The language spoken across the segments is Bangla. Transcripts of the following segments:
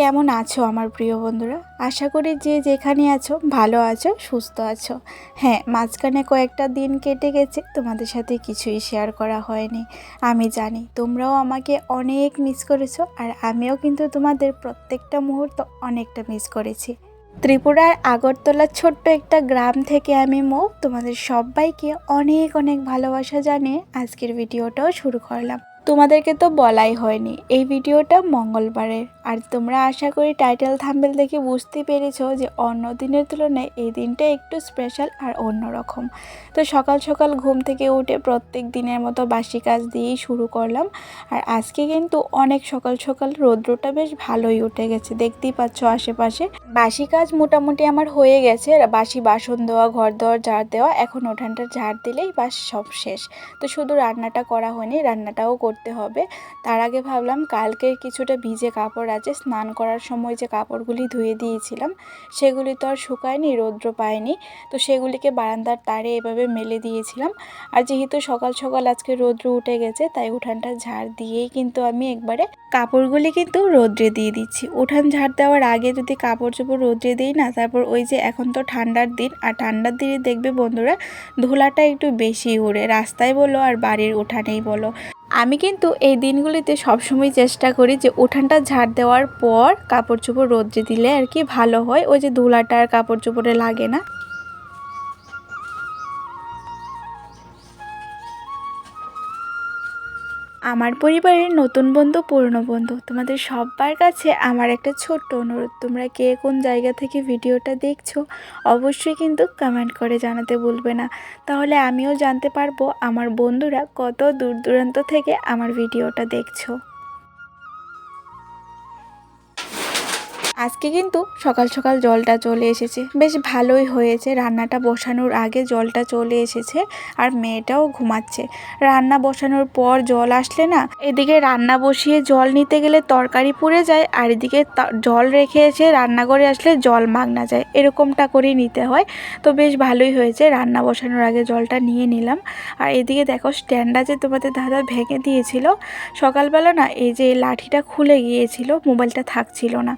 কেমন আছো আমার প্রিয় বন্ধুরা? আশা করি যে যেখানে আছো ভালো আছো, সুস্থ আছো। হ্যাঁ মাঝখানে কয়েকটা দিন কেটে গেছে, তোমাদের সাথে কিছুই শেয়ার করা হয়নি। আমি জানি তোমরাও আমাকে অনেক মিস করেছ আর আমিও কিন্তু তোমাদের প্রত্যেকটা মুহূর্ত অনেকটা মিস করেছি। ত্রিপুরার আগরতলার ছোট্ট একটা গ্রাম থেকে আমি মৌ, তোমাদের সবাইকে অনেক অনেক ভালোবাসা জানিয়ে আজকের ভিডিওটাও শুরু করলাম। তোমাদেরকে তো বলাই হয়নি। এই ভিডিওটা মঙ্গলবারের। আর তোমরা আশা করি টাইটেল থাম্বেল দেখে বুঝতে পেরেছ যে অন্য দিনের তুলনায় এই দিনটা একটু স্পেশাল আর অন্যরকম। তো সকাল সকাল ঘুম থেকে উঠে প্রত্যেক দিনের মতো বাসি কাজ দিয়েই শুরু করলাম। আর আজকে কিন্তু অনেক সকাল সকাল রৌদ্রটা বেশ ভালোই উঠে গেছে। দেখতেই পাচ্ছ আশেপাশে বাসি কাজ মোটামুটি আমার হয়ে গেছে। বাসি বাসন দেওয়া, ঘর দেওয়া ঝাড় দেওয়া, এখন উঠানটা ঝাড় দিলেই বাস সব শেষ। তো শুধু রান্নাটা করা হয়নি, রান্নাটাও করতে হবে। তার আগে ভাবলাম কালকের কিছুটা ভিজে কাপড় আছে, স্নান করার সময় যে কাপড়গুলি ধুয়ে দিয়েছিলাম, সেগুলি তো আর শুকায়নি, রৌদ্র পায়নি। তো সেগুলিকে বারান্দার তারে এভাবে মেলে দিয়েছিলাম। আর যেহেতু সকাল সকাল আজকে রৌদ্র উঠে গেছে, তাই উঠানটা ঝাড় দিয়েই কিন্তু আমি একবারে কাপড়গুলি কিন্তু রৌদ্রে দিয়ে দিচ্ছি। উঠান ঝাড় দেওয়ার আগে যদি কাপড় চোপড় রৌদ্রে দিই না, তারপর ওই যে এখন তো ঠান্ডার দিন, আর ঠান্ডার দিনে দেখবে বন্ধুরা, ধুলাটা একটু বেশি উড়ে রাস্তায় বলো আর বাড়ির উঠানেই বলো। আমি কিন্তু এই দিনগুলিতে সবসময় চেষ্টা করি যে উঠানটা ঝাড় দেওয়ার পর কাপড় চোপড় রোদ্রে দিলে আর কি ভালো হয়। ওই যে ধুলাটা আর কাপড় চোপড়ে লাগে না? আমার পরিবারের নতুন বন্ধু, পুরনো বন্ধু। তোমাদের সবার কাছে আমার একটা ছোট্ট অনুরোধ। তোমরা কে কোন জায়গা থেকে ভিডিওটা দেখছ, অবশ্যই কিন্তু কমেন্ট করে জানাতে বলবে না। তাহলে আমিও জানতে পারব আমার বন্ধুরা কত দূর দূরান্ত থেকে আমার ভিডিওটা দেখছ। আজকে কিন্তু সকাল সকাল জলটা চলে এসেছে। বেশ ভালোই হয়েছে। রান্নাটা বসানোর আগে জলটা চলে এসেছে আর মেয়েটাও ঘুমাচ্ছে। রান্না বসানোর পর জল আসলে না, এদিকে রান্না বসিয়ে জল নিতে গেলে তরকারি পুড়ে যায় আর এদিকে জল রেখে এসে রান্নাঘরে আসলে জল মাগনা যায়। এরকমটা করেই নিতে হয়। তো বেশ ভালোই হয়েছে। রান্না বসানোর আগে জলটা নিয়ে নিলাম। আর এদিকে দেখো স্ট্যান্ডটা যে তোমাদের দাদা ভেঙে দিয়েছিল। সকালবেলা না এই যে লাঠিটা খুলে গিয়েছিল, মোবাইলটা থাকছিল না।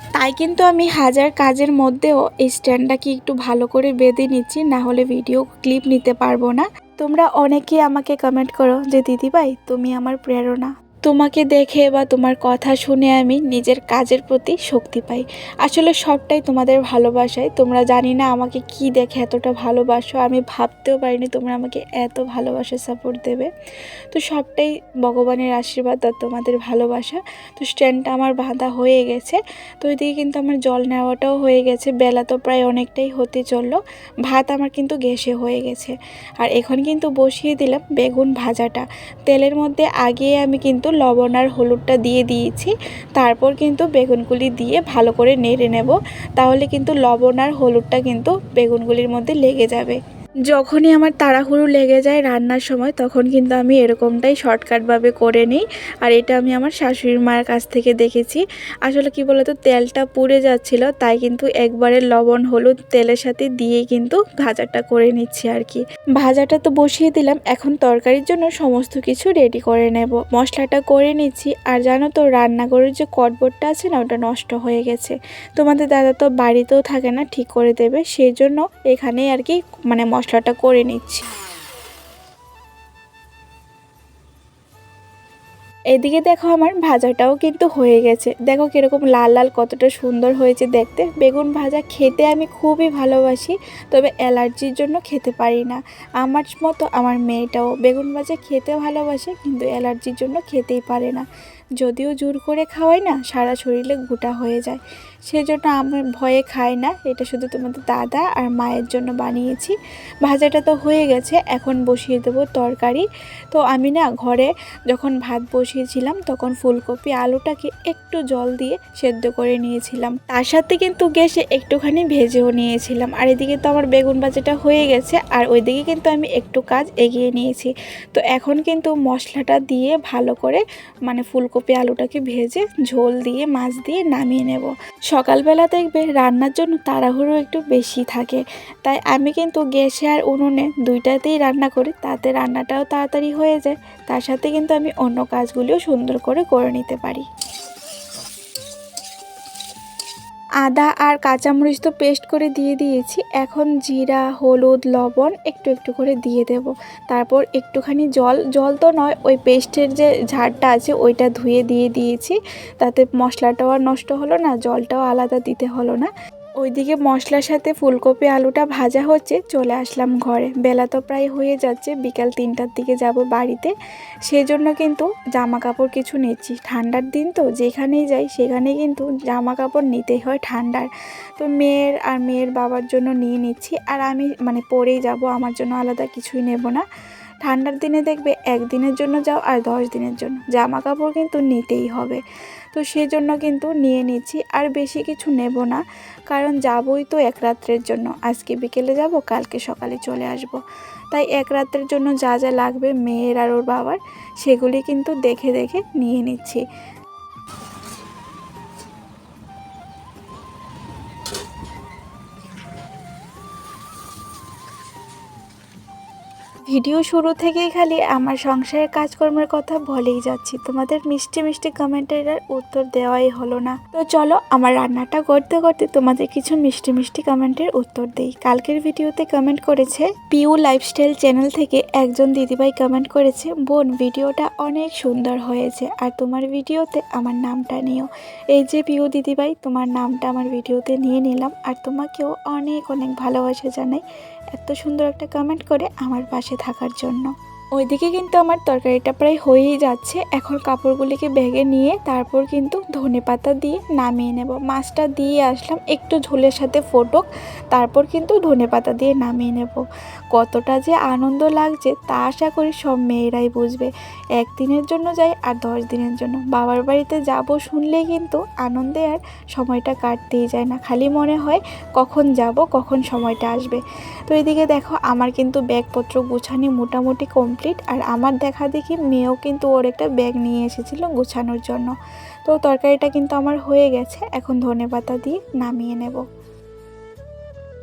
তাই কিন্তু আমি হাজার কাজের মধ্যেও এই স্ট্যান্ডটাকে একটু ভালো করে বেঁধে নিচ্ছি, না হলে ভিডিও ক্লিপ নিতে পারব না। তোমরা অনেকে আমাকে কমেন্ট করো যে, দিদিভাই, তুমি আমার প্রেরণা। তোমাকে দেখে বা তোমার কথা শুনে আমি নিজের কাজের প্রতি শক্তি পাই। আসলে সবটাই তোমাদের ভালোবাসায়। তোমরা জানি না আমাকে কি দেখে এতটা ভালোবাসো। আমি ভাবতেও পারিনি তোমরা আমাকে এত ভালোবাসা সাপোর্ট দেবে। তো সবটাই ভগবানের আশীর্বাদ আর তোমাদের ভালোবাসা। তো স্ট্যান্ডটা আমার বাঁধা হয়ে গেছে। তো ওইদিকে কিন্তু আমার জল নেওয়াটাও হয়ে গেছে। বেলা তো প্রায় অনেকটাই হতে চলল। ভাত আমার কিন্তু গ্যাসে হয়ে গেছে। আর এখন কিন্তু বসিয়ে দিলাম বেগুন ভাজাটা। তেলের মধ্যে আগে আমি কিন্তু লবণ আর হলুদটা দিয়ে দিয়েছি। তারপর কিন্তু বেগুনগুলি দিয়ে ভালো করে নেড়ে নেব। তাহলে কিন্তু লবণ আর হলুদটা কিন্তু বেগুনগুলির মধ্যে লেগে যাবে। যখনই আমার তাড়াহুড়ো লেগে যায় রান্নার সময়, তখন কিন্তু আমি এরকমটাই শর্টকাটভাবে করে নিই। আর এটা আমি আমার শাশুড়ির মায়ের কাছ থেকে দেখেছি। আসলে কি বলতো, তেলটা পুড়ে যাচ্ছিল, তাই কিন্তু একবারে লবণ, হলুদ, তেলের সাথে দিয়ে কিন্তু ভাজাটা করে নিচ্ছি আর কি। ভাজাটা তো বসিয়ে দিলাম, এখন তরকারির জন্য সমস্ত কিছু রেডি করে নেব। মশলাটা করে নিচ্ছি, আর জানো তো, রান্নাঘরের যে কটবোর্ডটা আছে না, ওটা নষ্ট হয়ে গেছে। তোমাদের দাদা তো বাড়িতেও থাকে না, ঠিক করে দেবে। সেই জন্য এখানেই আর কি মানে মশলাটা করে নিচ্ছি। এদিকে দেখো আমার ভাজাটাও কিন্তু হয়ে গেছে। দেখো কীরকম লাল লাল কতটা সুন্দর হয়েছে দেখতে। বেগুন ভাজা খেতে আমি খুবই ভালোবাসি, তবে অ্যালার্জির জন্য খেতে পারি না। আমার মতো আমার মেয়েটাও বেগুন ভাজা খেতে ভালোবাসে, কিন্তু অ্যালার্জির জন্য খেতেই পারে না। যদিও জোর করে খাওয়াই না, সারা শরীরে গোটা হয়ে যায়। সেজন্য আমি ভয়ে খাই না, এটা শুধু তোমাদের দাদা আর মায়ের জন্য বানিয়েছি। ভাজাটা তো হয়ে গেছে, এখন বসিয়ে দেবো তরকারি। তো আমি না ঘরে যখন ভাত বসিয়েছিলাম, তখন ফুলকপি, আলুটাকে একটু জল দিয়ে সেদ্ধ করে নিয়েছিলাম। তার সাথে কিন্তু গ্যাসে একটুখানি ভেজেও নিয়েছিলাম। আর এদিকে তো আমার বেগুন ভাজাটা হয়ে গেছে, আর ওইদিকে কিন্তু আমি একটু কাজ এগিয়ে নিয়েছি। তো এখন কিন্তু মশলাটা দিয়ে ভালো করে মানে ফুলকপি আলুটাকে ভেজে ঝোল দিয়ে, মাছ দিয়ে নামিয়ে নেব। সকালবেলা দেখবে রান্নার জন্য তাড়াহুড়ো একটু বেশি থাকে। তাই আমি কিন্তু গ্যাসে আর উনুনে দুইটাতেই রান্না করি। তাতে রান্নাটাও তাড়াতাড়ি হয়ে যায়। তার সাথে কিন্তু আমি অন্য কাজগুলিও সুন্দর করে করে নিতে পারি। আদা আর কাঁচামরিচ তো পেস্ট করে দিয়ে দিয়েছি। এখন জিরা, হলুদ, লবণ একটু একটু করে দিয়ে দেব। তারপর একটুখানি জল জল তো নয়, ওই পেস্টের যে ঝাড়টা আছে ওইটা ধুয়ে দিয়ে দিয়েছি। তাতে মশলাটাও আর নষ্ট হলো না, জলটাও আলাদা দিতে হলো না। ওইদিকে মশলার সাথে ফুলকপি, আলুটা ভাজা হচ্ছে, চলে আসলাম ঘরে। বেলা তো প্রায় হয়ে যাচ্ছে, বিকাল তিনটার দিকে যাব বাড়িতে। সেই জন্য কিন্তু জামা কাপড় কিছু নিচ্ছি। ঠান্ডার দিন তো, যেখানেই যাই সেখানে কিন্তু জামা কাপড় নিতেই হয় ঠান্ডার। তো মেয়ের আর মেয়ের বাবার জন্য নিয়ে নিচ্ছি। আর আমি মানে পরেই যাব, আমার জন্য আলাদা কিছুই নেব না। ঠান্ডার দিনে দেখবে একদিনের জন্য যাও আর দশ দিনের জন্য। জামা কাপড় কিন্তু নিতেই হবে। তো সেই জন্য কিন্তু নিয়ে নিচ্ছি আর বেশি কিছু নেব না, কারণ যাবই তো এক রাত্রের জন্য আজকে বিকেলে যাব, কালকে সকালে চলে আসব। তাই এক রাত্রের জন্য যা যা লাগবে, মেয়ের আর ওর বাবার, সেগুলি কিন্তু দেখে দেখে নিয়ে নিচ্ছি ভিডিও শুরু থেকেই খালি আমার সংসারের কাজকর্মের কথা বলেই যাচ্ছি। তোমাদের মিষ্টি মিষ্টি কমেন্টের উত্তর দেওয়াই হলো না। তো চলো আমার রান্নাটা করতে করতে তোমাদের কিছু মিষ্টি মিষ্টি কমেন্টের উত্তর দেই। কালকের ভিডিওতে কমেন্ট করেছে, পিউ লাইফস্টাইল চ্যানেল থেকে একজন দিদিভাই কমেন্ট করেছে, বোন, ভিডিওটা অনেক সুন্দর হয়েছে আর তোমার ভিডিওতে আমার নামটা নিও। এই যে পিউ দিদিভাই, তোমার নামটা আমার ভিডিওতে নিয়ে নিলাম আর তোমাকেও অনেক অনেক ভালোবাসা জানাই। এত সুন্দর একটা কমেন্ট করে আমার পাশে থাকার জন্য। ওইদিকে কিন্তু আমার তরকারিটা প্রায় হয়েই যাচ্ছে। এখন কাপড়গুলিকে ব্যাগে নিয়ে তারপর কিন্তু ধনে পাতা দিয়ে নামিয়ে নেব। মাছটা দিয়ে আসলাম একটু ঝোলের সাথে ফোটক, তারপর কিন্তু ধনে পাতা দিয়ে নামিয়ে নেব। কতটা যে আনন্দ লাগছে তা আশা করি সব মেয়েরাই বুঝবে। একদিনের জন্য যাই আর দশ দিনের জন্য। বাবার বাড়িতে যাব শুনলেই কিন্তু আনন্দে আর সময়টা কাটতেই যায় না। খালি মনে হয় কখন যাব, কখন সময়টা আসবে। তো এদিকে দেখো আমার কিন্তু ব্যাগপত্র গুছানি মোটামুটি কমপ্লিট আর আমার দেখা দেখি মেয়েও কিন্তু ওর একটা ব্যাগ নিয়ে এসেছিল গোছানোর জন্য। তো তরকারিটা কিন্তু আমার হয়ে গেছে। এখন ধনে পাতা দিয়ে নামিয়ে নেব।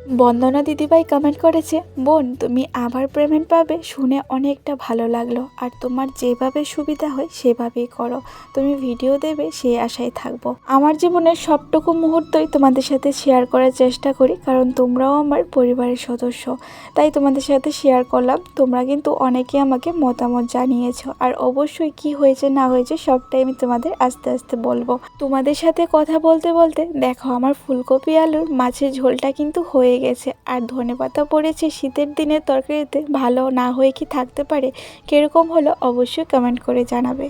বন্দনা দিদিভাই কমেন্ট করেছে, বোন, তুমি আবার পেমেন্ট পাবে, শুনে অনেকটা ভালো লাগল। আর তোমার যেভাবে সুবিধা হয়, সেভাবেই করো। তুমি ভিডিও দেবে সেই আশায় থাকব। আমার জীবনের সবটুকু মুহূর্তই তোমাদের সাথে শেয়ার করার চেষ্টা করি, কারণ তোমরাও আমার পরিবারের সদস্য। তাই তোমাদের সাথে শেয়ার করলাম। তোমরা কিন্তু অনেকে আমাকে মতামত জানিয়েছো। আর অবশ্যই কি হয়েছে, না হয়েছে, সবটাই আমি তোমাদের আস্তে আস্তে বলব। তোমাদের সাথে কথা বলতে বলতে, দেখো আমার ফুলকপি আলুর মাছের ঝোলটা কিন্তু হয়ে গেছে। আর ধনেপাতা পড়েছে শীতের দিনের তরকারিতে ভালো না হয়ে কি থাকতে পারে? কীরকম হলো অবশ্যই কমেন্ট করে জানাবে।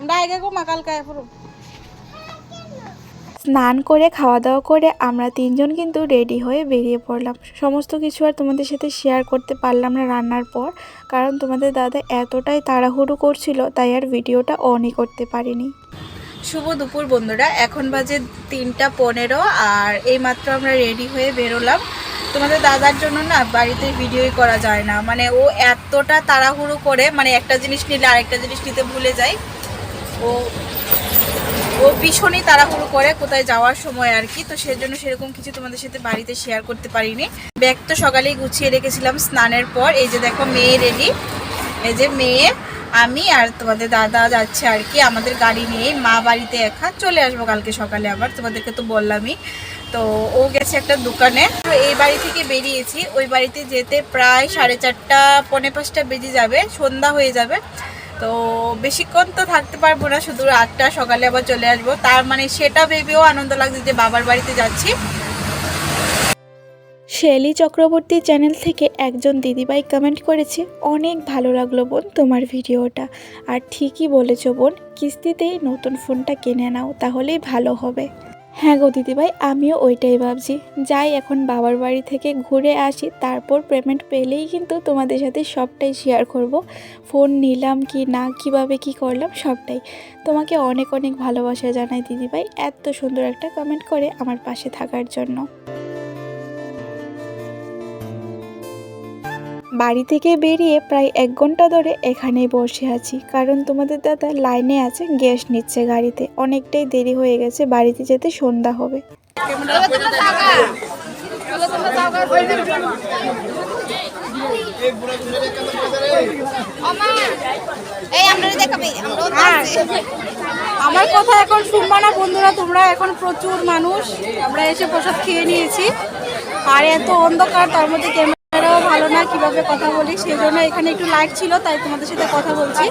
আমরা আগে গো মাকালকায় পুরো স্নান করে খাওয়া দাওয়া করে আমরা তিনজন কিন্তু রেডি হয়ে বেরিয়ে পড়লাম। সমস্ত কিছু আর তোমাদের সাথে শেয়ার করতে পারলাম না রান্নার পর কারণ তোমাদের দাদা এতটাই তাড়াহুড়ো করছিল তাই আর ভিডিওটা অনই করতে পারিনি। শুভ দুপুর বন্ধুরা। এখন বাজে তিনটা পনেরো আর এইমাত্র আমরা রেডি হয়ে বেরোলাম। তোমাদের দাদার জন্য না বাড়িতে ভিডিওই করা যায় না। মানে ও এতটা তাড়াহুড়ো করে মানে একটা জিনিস নিলে আরেকটা জিনিস নিতে ভুলে যায়। ও ও ভীষণই তাড়াহুড়ো করে কোথায় যাওয়ার সময় আর কি। তো সেজন্য সেরকম কিছু তোমাদের সাথে বাড়িতে শেয়ার করতে পারিনি। ব্যাগ তো সকালেই গুছিয়ে রেখেছিলাম স্নানের পর। এই যে দেখো মেয়ে রেডি এই যে মেয়ে আমি আর তোমাদের দাদা যাচ্ছে আর কি, আমাদের গাড়ি নিয়ে মা বাড়িতে একা চলে আসব কালকে সকালে আবার, তোমাদেরকে তো বললামই। তো ও গেছে একটা দোকানে। তো এই বাড়ি থেকে বেরিয়েছি। ওই বাড়িতে যেতে প্রায় সাড়ে চারটা, পৌনে পাঁচটা বেজে যাবে, সন্ধ্যা হয়ে যাবে। তো বেশিক্ষণ তো থাকতে পারব না, শুধু আটটা, সকালে আবার চলে আসব। তার মানে সেটা ভেবেও আনন্দ লাগছে যে বাবার বাড়িতে যাচ্ছি। শেলি চক্রবর্তী চ্যানেল থেকে একজন দিদিভাই কমেন্ট করেছে, অনেক ভালো লাগল বোন তোমার ভিডিওটা। আর ঠিকই বলেছ বোন, কিস্তিতেই নতুন ফোনটা কিনে নাও, তাহলেই ভালো হবে। হ্যাঁ গো দিদিভাই, আমিও ওইটাই ভাবছি। যাই এখন বাবার বাড়ি থেকে ঘুরে আসি, তারপর পেমেন্ট পেলেই কিন্তু তোমাদের সাথে সবটাই শেয়ার করব। ফোন নিলাম কি না, কীভাবে কি করলাম, সবটাই। তোমাকে অনেক অনেক ভালোবাসা জানাই দিদিভাই, এত সুন্দর একটা কমেন্ট করে আমার পাশে থাকার জন্য। বাড়ি থেকে বেরিয়ে প্রায় এক ঘণ্টা ধরে এখানেই বসে আছি। কারণ তোমাদের দাদা লাইনে আছে, গ্যাস নিচ্ছে গাড়িতে। অনেকটাই দেরি হয়ে গেছে, বাড়িতে যেতে সন্ধ্যা হবে। আমরা কথা এখন শুনবা না, বন্ধুরা, তোমরা এখন প্রচুর মানুষ। আমরা এসে প্রসাদ খেয়ে নিয়েছি। আর এত অন্ধকার, তার মধ্যে ভালো না কীভাবে কথা বলি সেই জন্য এখানে একটু লাইট ছিল, তাই তোমাদের সাথে কথা বলছি।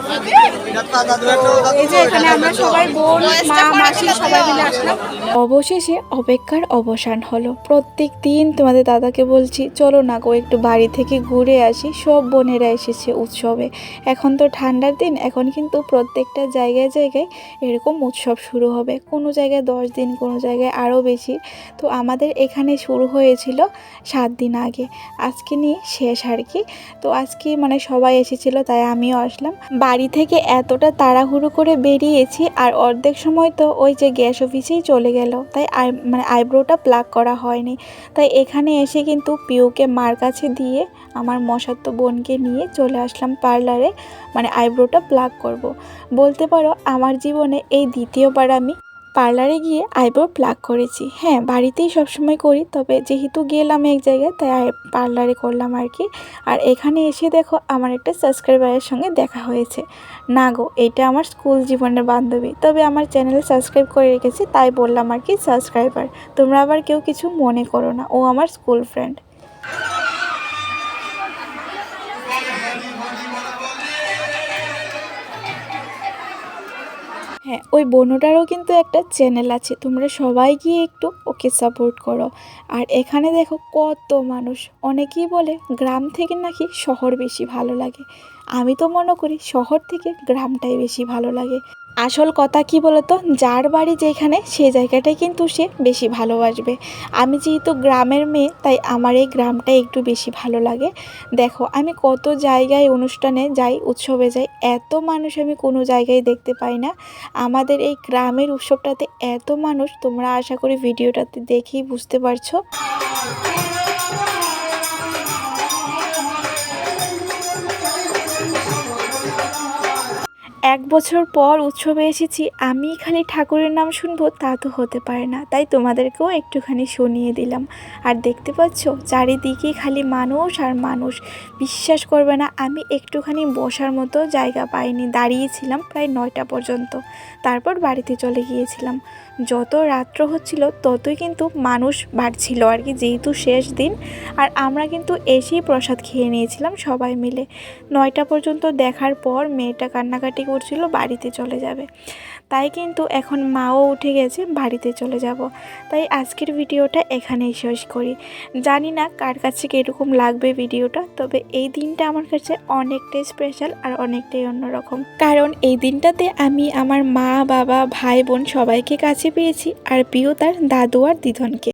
এই যে এখানে আমরা সবাই বোন, মা, মাসি সবাই মিলে আসলাম। অবশেষে অপেক্ষার অবসান হলো। প্রত্যেক দিন তোমাদের দাদাকে বলছি, চলো না গো, একটু বাড়ি থেকে ঘুরে আসি। সব বোনেরা এসেছে উৎসবে। এখন তো ঠান্ডার দিন, এখন কিন্তু প্রত্যেকটা জায়গায় জায়গায় এরকম উৎসব শুরু হবে। কোনো জায়গায় দশ দিন, কোনো জায়গায় আরও বেশি। তো আমাদের এখানে শুরু হয়েছিল সাত দিন আগে। আজকে নিয়ে শেষ আর কি। তো আজকে মানে সবাই এসেছিল, তাই আমিও আসলাম। বাড়ি থেকে এতটা তাড়াহুড়ো করে বেরিয়েছি আর অর্ধেক সময় তো ওই যে গ্যাস অফিসেই চলে গেল। তাই আই মানে আইব্রোটা প্লাক করা হয়নি। তাই এখানে এসে কিন্তু পিউকে মার কাছে দিয়ে আমার মশাত্ত বোনকে নিয়ে চলে আসলাম পার্লারে। মানে আইব্রোটা প্লাক করব। বলতে পারো, আমার জীবনে এই দ্বিতীয়বার আমি পার্লারে গিয়ে আইব্রো প্লাক করেছি। হ্যাঁ বাড়িতেই সবসময় করি, তবে যেহেতু গেলাম এক জায়গায়, তাই পার্লারে করলাম আর কি। আর এখানে এসে দেখো, আমার একটা সাবস্ক্রাইবারের সঙ্গে দেখা হয়েছে। না গো, এটা আমার স্কুল জীবনের বান্ধবী, তবে আমার চ্যানেলে সাবস্ক্রাইব করে রেখেছি, তাই বললাম আর কি সাবস্ক্রাইবার। তোমরা আবার কেউ কিছু মনে করো না, ও আমার স্কুল ফ্রেন্ড। হ্যাঁ ওই বনুটারও কিন্তু একটা চ্যানেল আছে। তোমরা সবাই গিয়ে একটু ওকে সাপোর্ট করো। আর এখানে দেখো কত মানুষ। অনেকেই বলে গ্রাম থেকে নাকি শহর বেশি ভালো লাগে। আমি তো মনে করি শহর থেকে গ্রামটাই বেশি ভালো লাগে। আসল কথা কি বলতো? যার বাড়ি যেখানে সেই জায়গাটাই কিন্তু সে বেশি ভালোবাসবে। আমি যেহেতু গ্রামের মেয়ে, তাই আমার এই গ্রামটা একটু বেশি ভালো লাগে। দেখো, আমি কত জায়গায় অনুষ্ঠানে যাই, উৎসবে যাই, এত মানুষ আমি কোনো জায়গায় দেখতে পাই না। আমাদের এই গ্রামের উৎসবটাতে এত মানুষ, তোমরা আশা করি ভিডিওটাতে দেখেই বুঝতে পারছ। এক বছর পর উৎসবে এসেছি, আমি খালি ঠাকুরের নাম শুনব, তা তো হতে পারে না। তাই তোমাদেরকেও একটুখানি শুনিয়ে দিলাম। আর দেখতে পাচ্ছ, চারিদিকে খালি মানুষ আর মানুষ। বিশ্বাস করবে না, আমি একটুখানি বসার মতো জায়গা পাইনি, দাঁড়িয়েছিলাম প্রায় নয়টা পর্যন্ত। তারপর বাড়িতে চলে গিয়েছিলাম। যত রাত্র হচ্ছিল, ততই কিন্তু মানুষ বাড়ছিল আর কি, যেহেতু শেষ দিন। আর আমরা কিন্তু এসেই প্রসাদ খেয়ে নিয়েছিলাম সবাই মিলে। নয়টা পর্যন্ত দেখার পর মেয়েটা কান্নাকাটি করছিল, বাড়িতে চলে যাবে। তাই কিন্তু এখন মাও উঠে গেছে, বাড়িতে চলে যাব। তাই আজকের ভিডিওটা এখানেই শেষ করি। জানি না কার কাছে কীরকম লাগবে ভিডিওটা, তবে এই দিনটা আমার কাছে অনেকটাই স্পেশাল আর অনেকটাই অন্যরকম। কারণ এই দিনটাতে আমি আমার মা, বাবা, ভাই, বোন সবাইকে কাছে পেয়েছি আর প্রিয় তার দাদু আর দিদনকে।